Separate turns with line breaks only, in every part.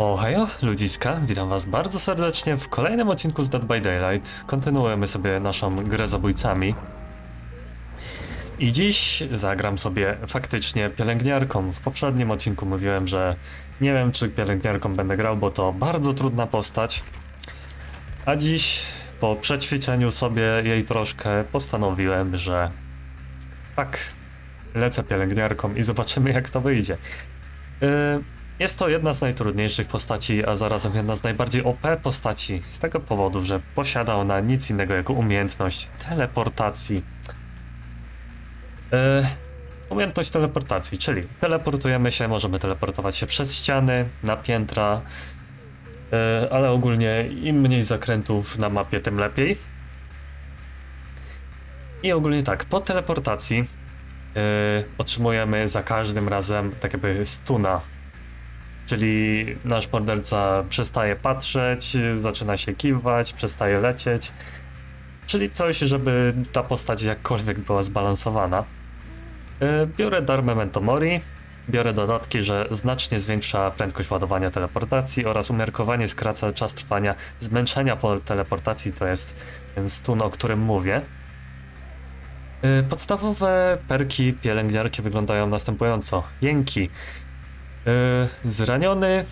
Ohejo, ludziska, witam was bardzo serdecznie w kolejnym odcinku z Dead by Daylight. Kontynuujemy sobie naszą grę zabójcami. I dziś zagram sobie faktycznie pielęgniarką. W poprzednim odcinku mówiłem, że nie wiem czy pielęgniarką będę grał, bo to bardzo trudna postać. A dziś, po przećwiczeniu sobie jej troszkę, postanowiłem, że tak, lecę pielęgniarką i zobaczymy jak to wyjdzie. Yy, jest to jedna z najtrudniejszych postaci, a zarazem jedna z najbardziej OP postaci, z tego powodu, że posiada ona nic innego jak umiejętność teleportacji. E, umiejętność teleportacji, czyli teleportujemy się, możemy teleportować się przez ściany, na piętra, e, ale ogólnie im mniej zakrętów na mapie, tym lepiej. I ogólnie tak, po teleportacji e, otrzymujemy za każdym razem tak jakby stuna Czyli nasz morderca przestaje patrzeć, zaczyna się kiwać, przestaje lecieć. Czyli coś, żeby ta postać jakkolwiek była zbalansowana. Yy, Biorę dar Memento Mori, biorę dodatki, że znacznie zwiększa prędkość ładowania teleportacji oraz umiarkowanie skraca czas trwania zmęczenia po teleportacji, to jest ten stun, o którym mówię. Yy, Podstawowe perki pielęgniarki wyglądają następująco. Jęki. Yy, zraniony.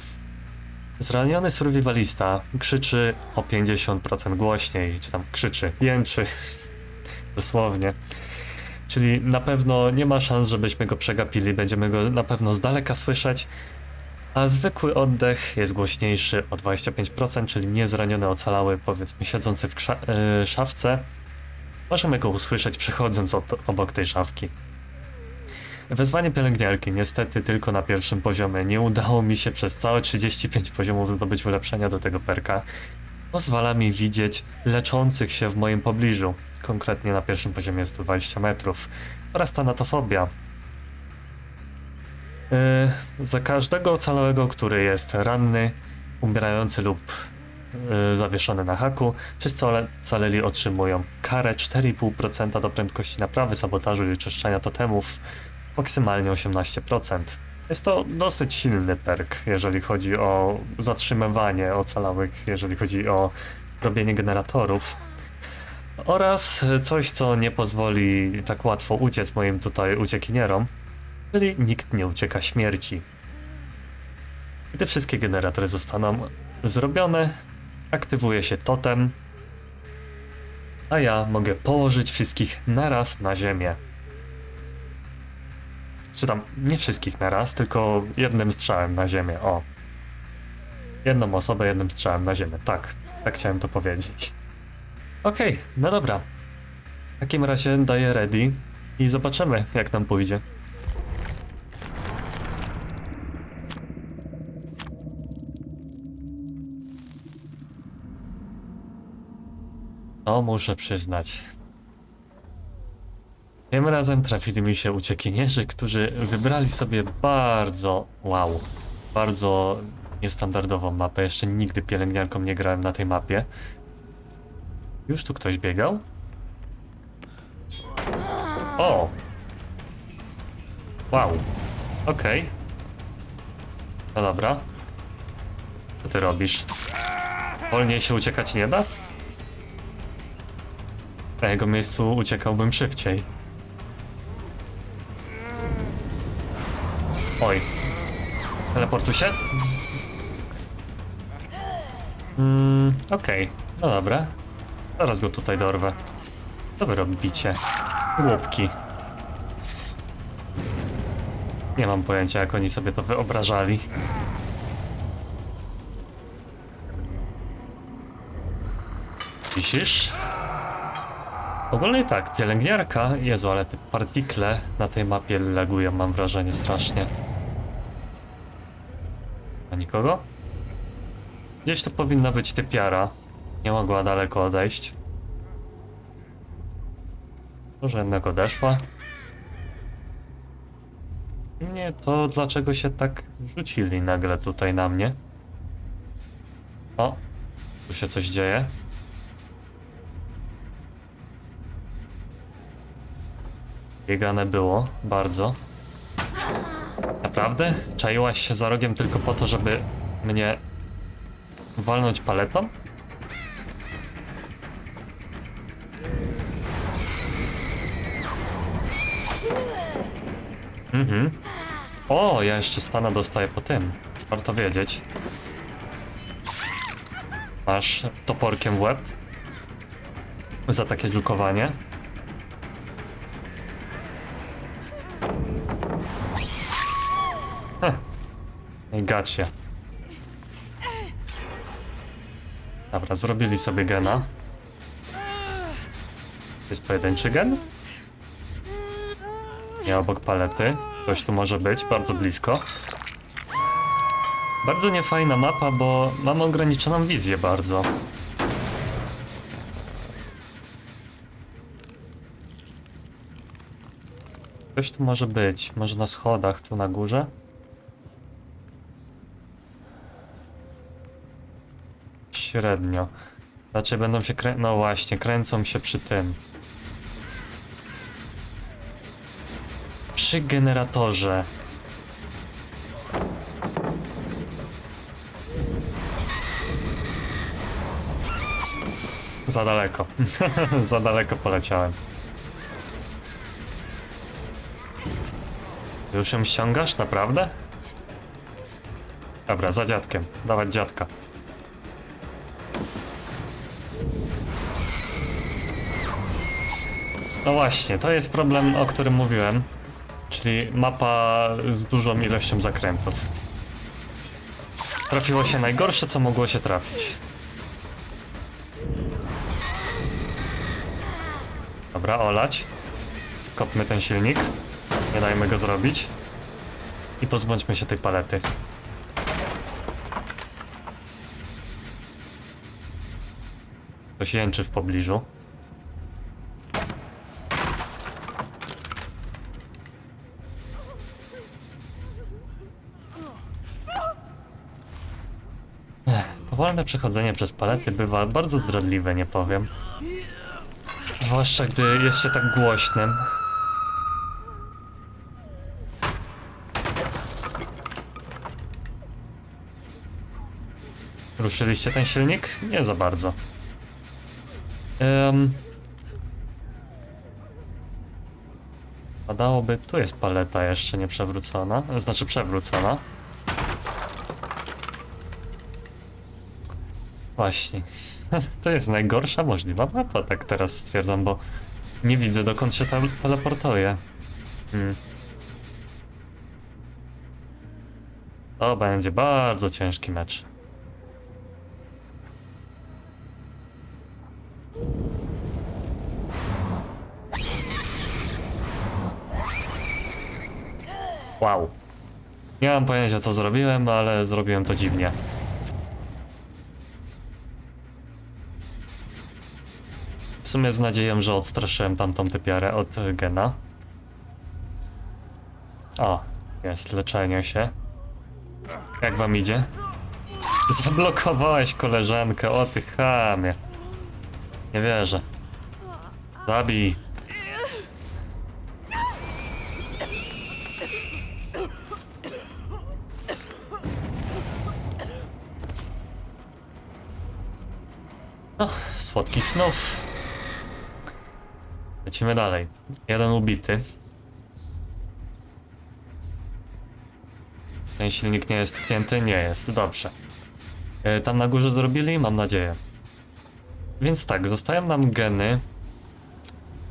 Zraniony survivalista krzyczy o 50% głośniej, czy tam krzyczy, jęczy. Dosłownie. Czyli na pewno nie ma szans, żebyśmy go przegapili, będziemy go na pewno z daleka słyszeć. A zwykły oddech jest głośniejszy o 25%, czyli niezraniony ocalały, powiedzmy siedzący w yy, szafce. Możemy go usłyszeć przechodząc od, obok tej szafki. Wezwanie pielęgniarki niestety tylko na pierwszym poziomie. Nie udało mi się przez całe 35 poziomów zdobyć ulepszenia do tego perka. Pozwala mi widzieć leczących się w moim pobliżu. Konkretnie na pierwszym poziomie jest to 20 metrów. Oraz tanatofobia. Yy, za każdego ocalałego, który jest ranny, umierający lub yy, zawieszony na haku, wszyscy ocaleli otrzymują karę 4,5% do prędkości naprawy, sabotażu i czyszczenia totemów maksymalnie 18%. Jest to dosyć silny perk, jeżeli chodzi o zatrzymywanie ocalałych, jeżeli chodzi o robienie generatorów. Oraz coś, co nie pozwoli tak łatwo uciec moim tutaj uciekinierom, czyli nikt nie ucieka śmierci. Gdy wszystkie generatory zostaną zrobione, aktywuje się totem, a ja mogę położyć wszystkich naraz na ziemię czy tam nie wszystkich na raz, tylko jednym strzałem na ziemię. O. Jedną osobę jednym strzałem na ziemię. Tak, tak chciałem to powiedzieć. Okej, no dobra. W takim razie daję ready i zobaczymy, jak nam pójdzie. To muszę przyznać. Tym razem trafili mi się uciekinierzy, którzy wybrali sobie bardzo, wow, bardzo niestandardową mapę. Jeszcze nigdy pielęgniarką nie grałem na tej mapie. Już tu ktoś biegał? O! Wow. Okej. No dobra. Co ty robisz? Wolniej się uciekać nie da? Na jego miejscu uciekałbym szybciej. Oj. Teleportuj się? Mm, okej. No dobra. Zaraz go tutaj dorwę. Co wy robicie? Głupki. Nie mam pojęcia, jak oni sobie to wyobrażali. Wisisz? Ogólnie tak, pielęgniarka, Jezu, ale te partikle na tej mapie lagują, mam wrażenie, strasznie. Nikogo? Gdzieś tu powinna być typiara. Nie mogła daleko odejść. Może jednak odeszła. Nie, to dlaczego się tak rzucili nagle tutaj na mnie? O, tu się coś dzieje. Biegane było, bardzo. Naprawdę? Czaiłaś się za rogiem tylko po to, żeby mnie walnąć paletą? Mhm. O, ja jeszcze stana dostaję po tym. Warto wiedzieć. Masz toporkiem w łeb. Za takie dziukowanie. Gacie. Dobra, zrobili sobie gena. Jest pojedynczy gen? Nie obok palety. Ktoś tu może być, bardzo blisko. Bardzo niefajna mapa, bo mamy ograniczoną wizję bardzo. Ktoś tu może być, może na schodach, tu na górze. Średnio. Raczej będą się krę... No właśnie, kręcą się przy tym. Przy generatorze. Za daleko. Za daleko poleciałem. Już ją ściągasz, naprawdę? Dobra, za dziadkiem. Dawać dziadka. No właśnie, to jest problem, o którym mówiłem. Czyli mapa z dużą ilością zakrętów. Trafiło się najgorsze, co mogło się trafić. Dobra, olać. Kopmy ten silnik. Nie dajmy go zrobić. I pozbądźmy się tej palety. Ktoś jęczy w pobliżu. Powolne przechodzenie przez palety bywa bardzo zdradliwe, nie powiem. Zwłaszcza gdy jest się tak głośnym. Ruszyliście ten silnik? Nie za bardzo. Um, Padałoby, tu jest paleta jeszcze nie przewrócona, znaczy przewrócona. Właśnie. To jest najgorsza możliwa mapa, tak teraz stwierdzam, bo nie widzę dokąd się tam teleportuje. Hmm. To będzie bardzo ciężki mecz. Wow. Nie mam pojęcia co zrobiłem, ale zrobiłem to dziwnie. W sumie z nadzieją, że odstraszyłem tamtą typiarę od y, gena. O, jest leczenie się. Jak wam idzie? Zablokowałeś koleżankę, o ty chamie. Nie wierzę. Zabij. No, słodkich snów. Lecimy dalej. Jeden ubity. Ten silnik nie jest tknięty? Nie jest. Dobrze. E, Tam na górze zrobili? Mam nadzieję. Więc tak, zostają nam geny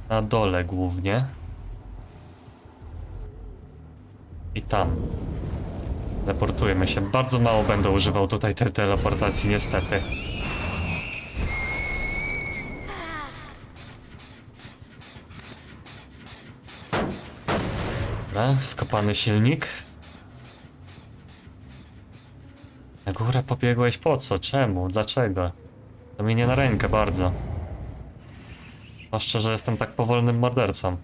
na dole głównie. I tam. Teleportujemy się. Bardzo mało będę używał tutaj tej teleportacji, niestety. Dobra, skopany silnik. Na górę pobiegłeś po co? Czemu? Dlaczego? To mi nie na rękę bardzo. Zwłaszcza, że jestem tak powolnym mordercą.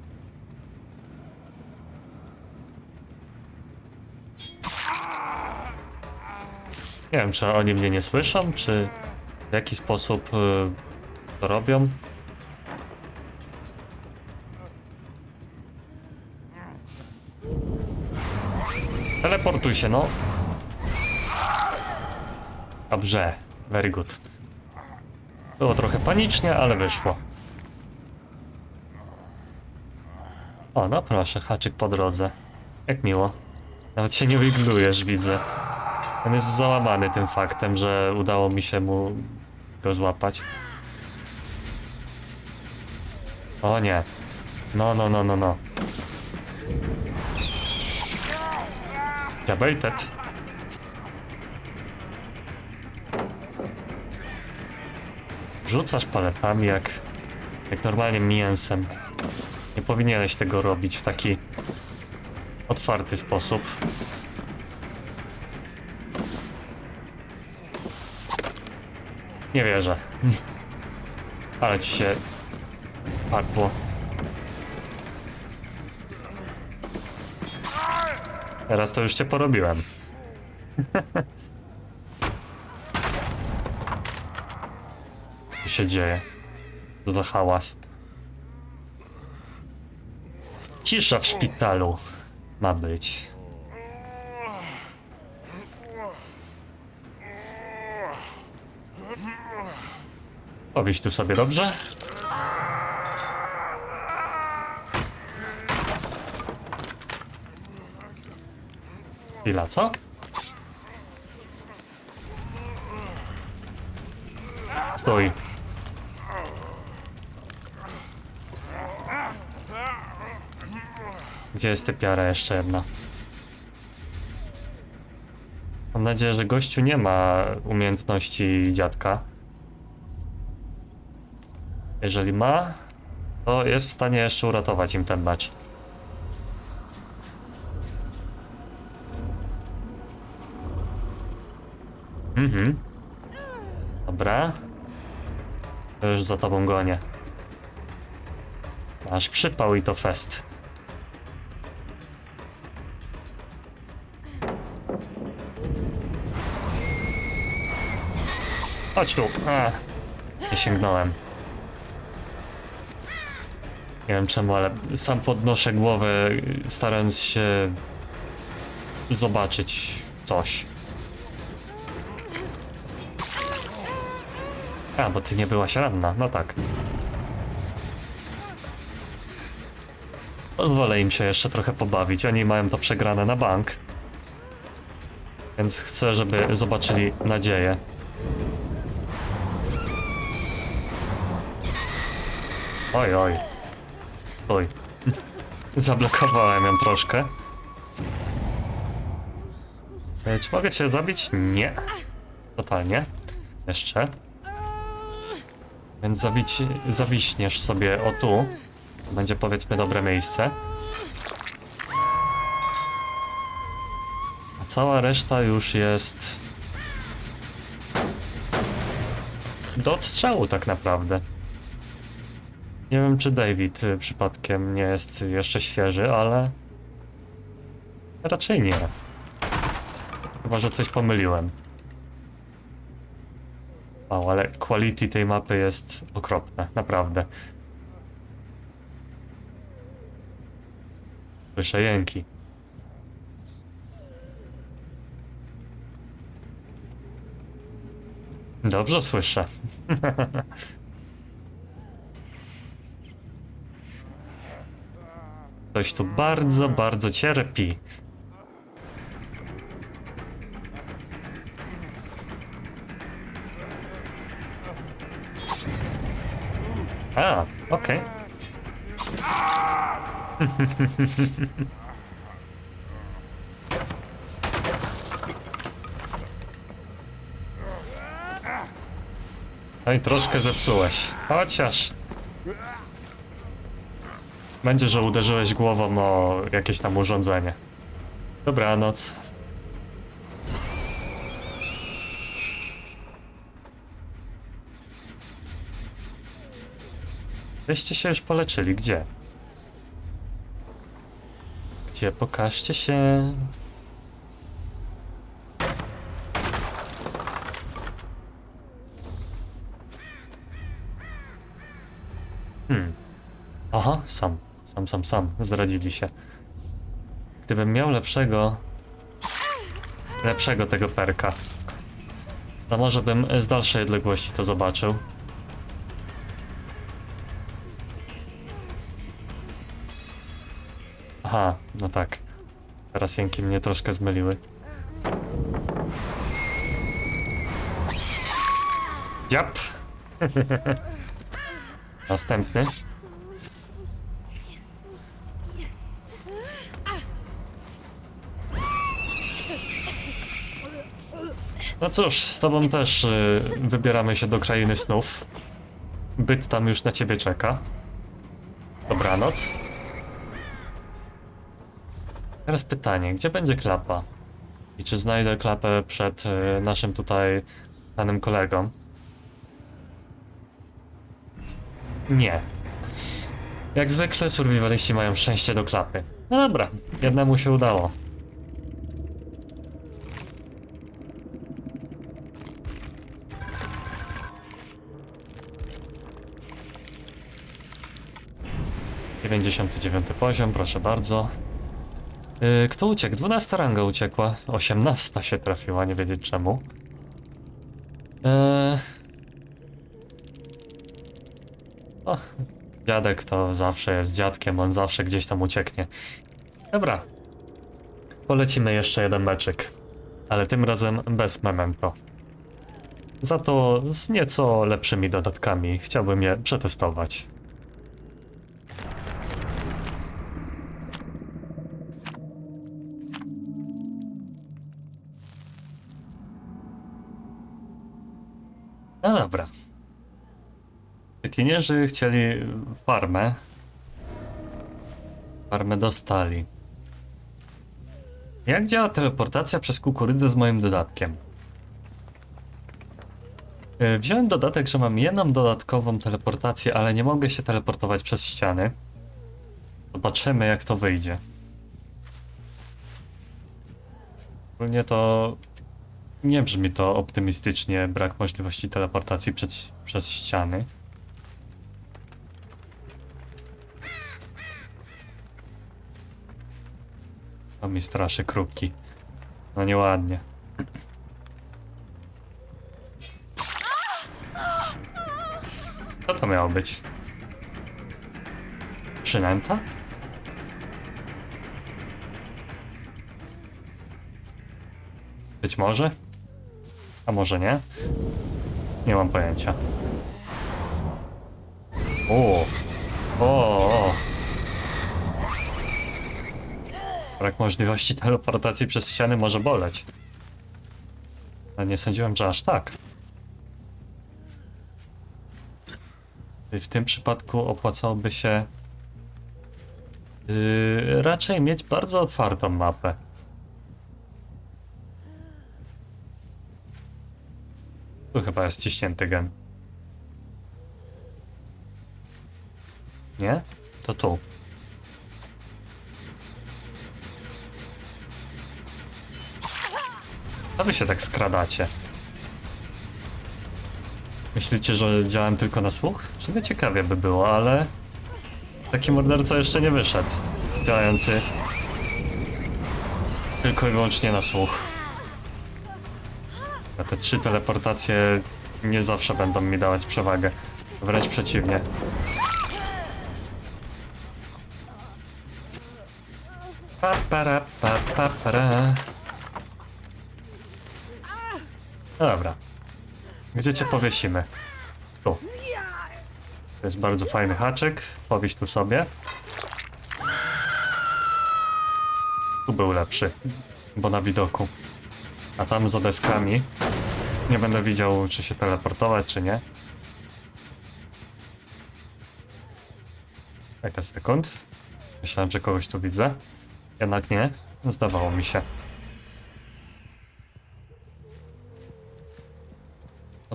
Nie wiem, czy oni mnie nie słyszą, czy w jaki sposób y, to robią. Teleportuj się, no. Dobrze, very good. Było trochę panicznie, ale wyszło. O, no proszę, haczyk po drodze. Jak miło. Nawet się nie wiglujesz, widzę. On jest załamany tym faktem, że udało mi się mu go złapać. O nie. No, no, no, no, no. Debated. Rzucasz paletami jak, jak normalnie mięsem. Nie powinieneś tego robić w taki otwarty sposób. Nie wierzę. Ale ci się padło. Teraz to już cię porobiłem. Co się dzieje? Co za hałas? Cisza w szpitalu ma być. Powieś tu sobie dobrze? Chwila, co? Stój. Gdzie jest typiara jeszcze jedna? Mam nadzieję, że gościu nie ma umiejętności dziadka. Jeżeli ma, to jest w stanie jeszcze uratować im ten mecz. Mhm. Dobra. To już za tobą gonię. Masz przypał i to fest. Chodź tu. A, nie sięgnąłem. Nie wiem czemu, ale sam podnoszę głowę, starając się zobaczyć coś. A, bo ty nie byłaś ranna, no tak. Pozwolę im się jeszcze trochę pobawić, oni mają to przegrane na bank. Więc chcę, żeby zobaczyli nadzieję. Oj, oj. Oj. Zablokowałem ją troszkę. Czy mogę cię zabić? Nie. Totalnie. Jeszcze. Więc zawić, zawiśniesz sobie o tu. Będzie powiedzmy dobre miejsce. A cała reszta już jest do odstrzału tak naprawdę. Nie wiem, czy David y, przypadkiem nie jest jeszcze świeży, ale raczej nie. Chyba, że coś pomyliłem. Wow, ale quality tej mapy jest okropne, naprawdę. Słyszę jęki. Dobrze słyszę. Ktoś tu bardzo, bardzo cierpi. A, okej. I troszkę zepsułeś. Chociaż. Będzie, że uderzyłeś głową o jakieś tam urządzenie. Dobranoc. Wyście się już poleczyli. Gdzie? Gdzie? Pokażcie się. Hmm. Aha, sam. Sam, sam, sam. Zdradzili się. Gdybym miał lepszego... Lepszego tego perka. To może bym z dalszej odległości to zobaczył. Aha, no tak. Teraz jęki mnie troszkę zmyliły. Jap. Następny. No cóż, z tobą też y, wybieramy się do krainy snów. Byt tam już na ciebie czeka. Dobranoc. Teraz pytanie, gdzie będzie klapa? I czy znajdę klapę przed y, naszym tutaj panem kolegą? Nie. Jak zwykle survivaliści mają szczęście do klapy. No dobra, jednemu się udało. Dziewięćdziesiąty dziewiąty poziom, proszę bardzo. Yy, kto uciekł? 12 ranga uciekła. 18 się trafiła, nie wiedzieć czemu. Eee... Dziadek to zawsze jest dziadkiem, on zawsze gdzieś tam ucieknie. Dobra. Polecimy jeszcze jeden meczyk. Ale tym razem bez memento. Za to z nieco lepszymi dodatkami chciałbym je przetestować. Pikinierzy chcieli farmę. Farmę dostali. Jak działa teleportacja przez kukurydzę z moim dodatkiem? Yy, Wziąłem dodatek, że mam jedną dodatkową teleportację, ale nie mogę się teleportować przez ściany. Zobaczymy jak to wyjdzie. Ogólnie to nie brzmi to optymistycznie, brak możliwości teleportacji przez ściany. To mi straszy kruki. No nieładnie. Co to miało być? Przynęta? Być może? A może nie? Nie mam pojęcia. O! O! o. Brak możliwości teleportacji przez ściany może boleć. Ale nie sądziłem, że aż tak. W tym przypadku opłacałoby się yy, raczej mieć bardzo otwartą mapę. Tu chyba jest ciśnięty gen. Nie? To tu. A wy się tak skradacie. Myślicie, że działam tylko na słuch? W sumie ciekawie by było, ale... Taki morderca jeszcze nie wyszedł. Działający... Tylko i wyłącznie na słuch. A te trzy teleportacje nie zawsze będą mi dawać przewagę. Wręcz przeciwnie. Pa, para, pa, pa, para. No Dobra. Gdzie cię powiesimy? Tu. To jest bardzo fajny haczyk. Powieś tu sobie. Tu był lepszy, bo na widoku. A tam za deskami nie będę widział, czy się teleportować, czy nie. Kilka sekund. Myślałem, że kogoś tu widzę. Jednak nie. Zdawało mi się.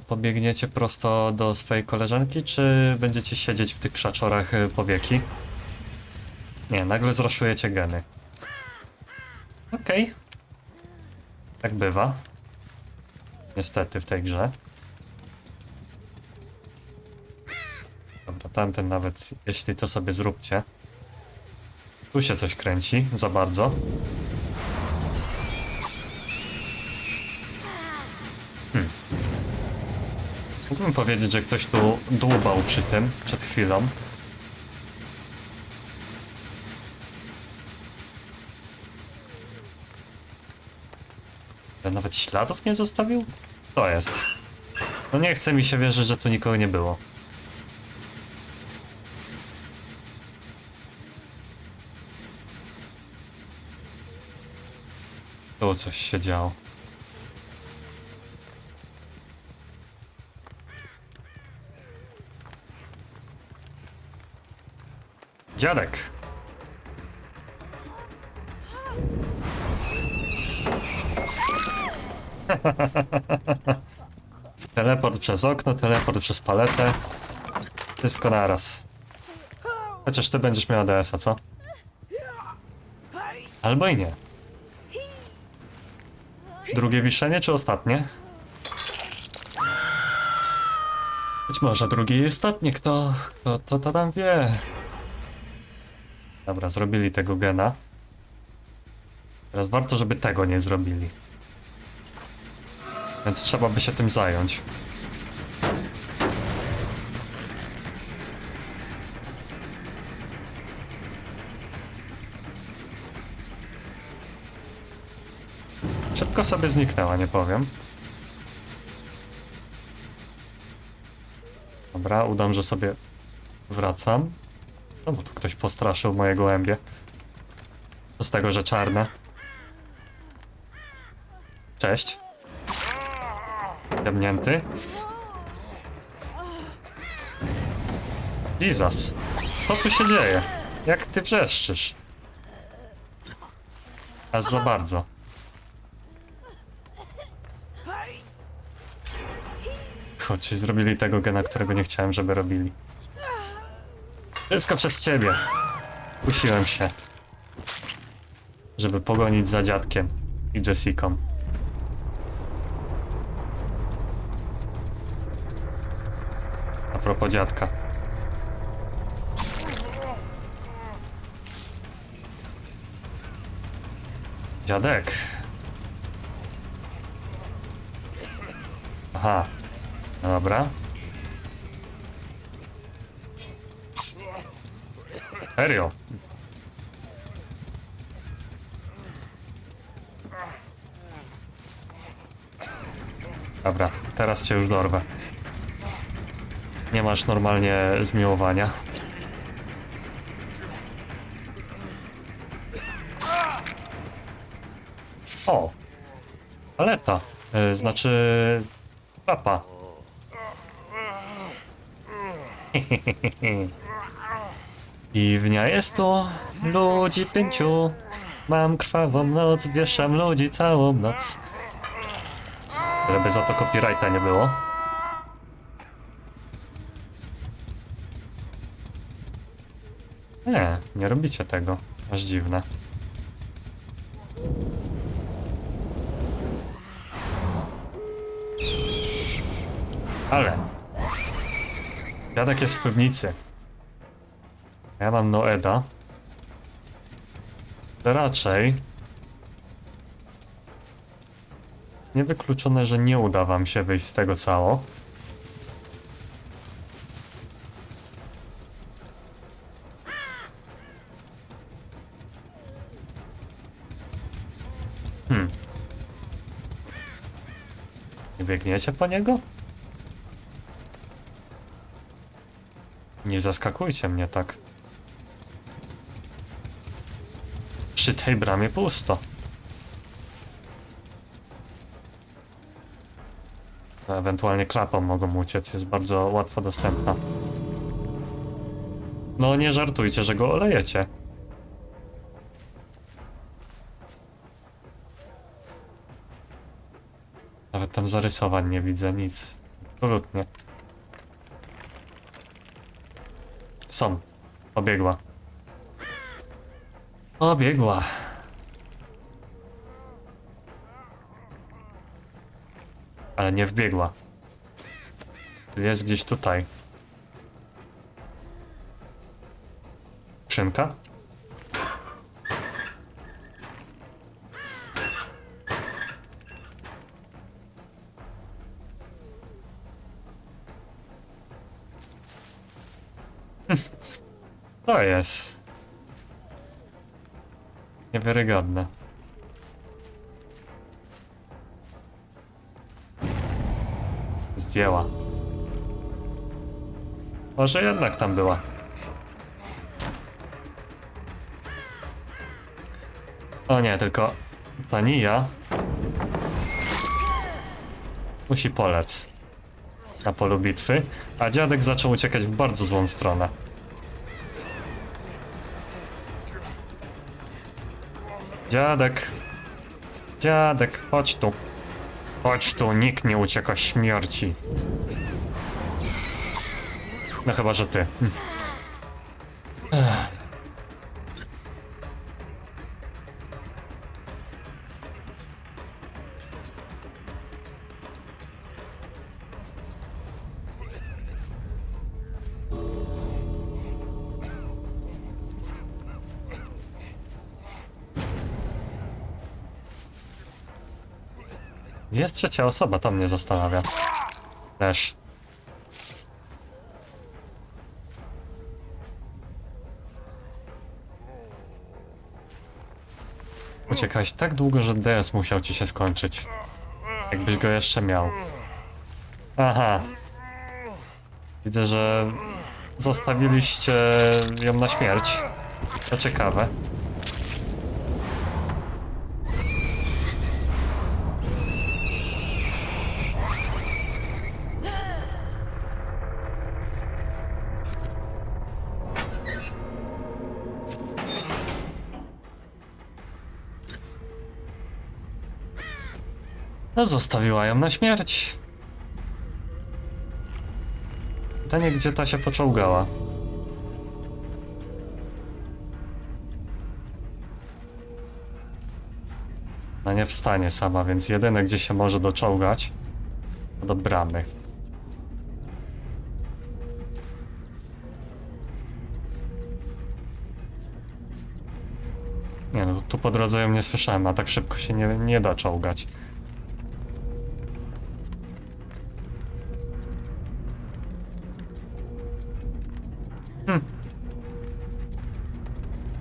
Pobiegniecie prosto do swojej koleżanki, czy będziecie siedzieć w tych krzaczorach y, powieki? Nie, nagle zraszujecie geny. Okej. Tak bywa. Niestety w tej grze. Dobra, tamten nawet, jeśli to sobie zróbcie. Tu się coś kręci, za bardzo. Mógłbym powiedzieć, że ktoś tu dłubał przy tym przed chwilą. Ale nawet śladów nie zostawił? To jest. No nie chce mi się wierzyć, że tu nikogo nie było. Tu coś się działo. Dziadek. teleport przez okno, teleport przez paletę. Wszystko naraz. Chociaż ty będziesz miała DS-a, co? Albo i nie. Drugie wiszenie czy ostatnie? Być może drugie i ostatnie, kto, kto to, to tam wie. Dobra, zrobili tego gena. Teraz warto, żeby tego nie zrobili. Więc trzeba by się tym zająć. Szybko sobie zniknęła, nie powiem. Dobra, udam, że sobie wracam. No bo tu ktoś postraszył moje gołębie. To z tego, że czarne. Cześć. Jebnięty. Jesus. Co tu się dzieje? Jak ty wrzeszczysz? Aż za bardzo. Chodź, zrobili tego gena, którego nie chciałem, żeby robili. Wszystko przez ciebie. Kusiłem się. Żeby pogonić za dziadkiem i Jessicą. A propos dziadka. Dziadek. Aha. No dobra. Serio? Dobra, teraz cię już dorwę. Nie masz normalnie zmiłowania. O! Paleta. Y, znaczy... Papa. Piwnia jest tu, ludzi pięciu. Mam krwawą noc, wieszam ludzi całą noc. Żeby za to copyrighta nie było. Nie, nie robicie tego. Aż dziwne. Ale. Dziadek jest w piwnicy. Ja mam Noeda. To raczej. Niewykluczone, że nie uda wam się wyjść z tego cało. Hmm. Nie biegniecie po niego? Nie zaskakujcie mnie tak. Przy tej bramie pusto. Ewentualnie klapą mogą uciec, jest bardzo łatwo dostępna. No nie żartujcie, że go olejecie. Nawet tam zarysowań nie widzę, nic. Absolutnie. Są. Obiegła. Obiegła. Ale nie wbiegła. Jest gdzieś tutaj. Szynka? To jest. Niewiarygodne. Zdjęła. Może jednak tam była. O nie, tylko ta Nia musi polec na polu bitwy, a dziadek zaczął uciekać w bardzo złą stronę. Dziadek. Dziadek, chodź tu. Chodź tu, nikt nie ucieka śmierci. No chyba, że ty. Jest trzecia osoba? To mnie zastanawia. Też. Uciekałeś tak długo, że DS musiał ci się skończyć. Jakbyś go jeszcze miał. Aha. Widzę, że zostawiliście ją na śmierć. To ciekawe. Zostawiła ją na śmierć. Pytanie, gdzie ta się poczołgała. No nie wstanie sama, więc jedyne, gdzie się może doczołgać, to do bramy. Nie no, tu po drodze ją nie słyszałem, a tak szybko się nie, nie da czołgać.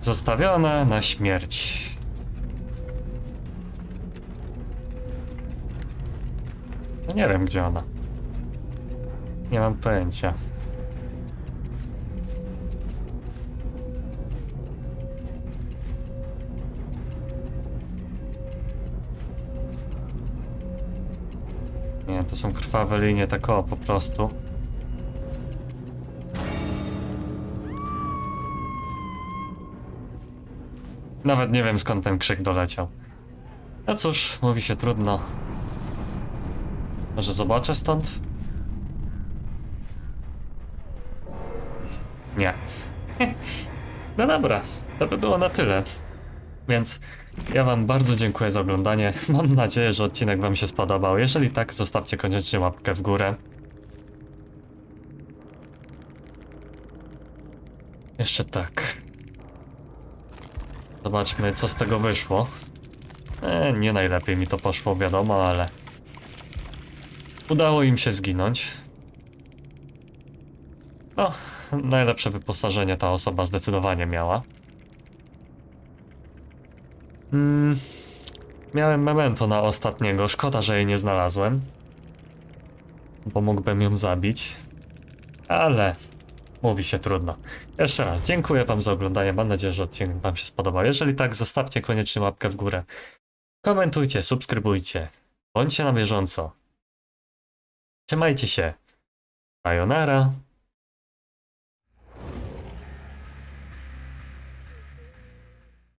Zostawiona na śmierć. No nie wiem, gdzie ona. Nie mam pojęcia. Nie, to są krwawe linie, tak o, po prostu. Nawet nie wiem skąd ten krzyk doleciał. No cóż, mówi się trudno. Może zobaczę stąd? Nie. No dobra, to by było na tyle. Więc ja Wam bardzo dziękuję za oglądanie. Mam nadzieję, że odcinek Wam się spodobał. Jeżeli tak, zostawcie koniecznie łapkę w górę. Jeszcze tak. Zobaczmy, co z tego wyszło. E, nie najlepiej mi to poszło, wiadomo, ale... Udało im się zginąć. No, najlepsze wyposażenie ta osoba zdecydowanie miała. Mm, miałem memento na ostatniego, szkoda, że jej nie znalazłem. Bo mógłbym ją zabić. Ale Mówi się trudno. Jeszcze raz dziękuję Wam za oglądanie. Mam nadzieję, że odcinek Wam się spodobał. Jeżeli tak, zostawcie koniecznie łapkę w górę. Komentujcie, subskrybujcie. Bądźcie na bieżąco. Trzymajcie się. Sayonara.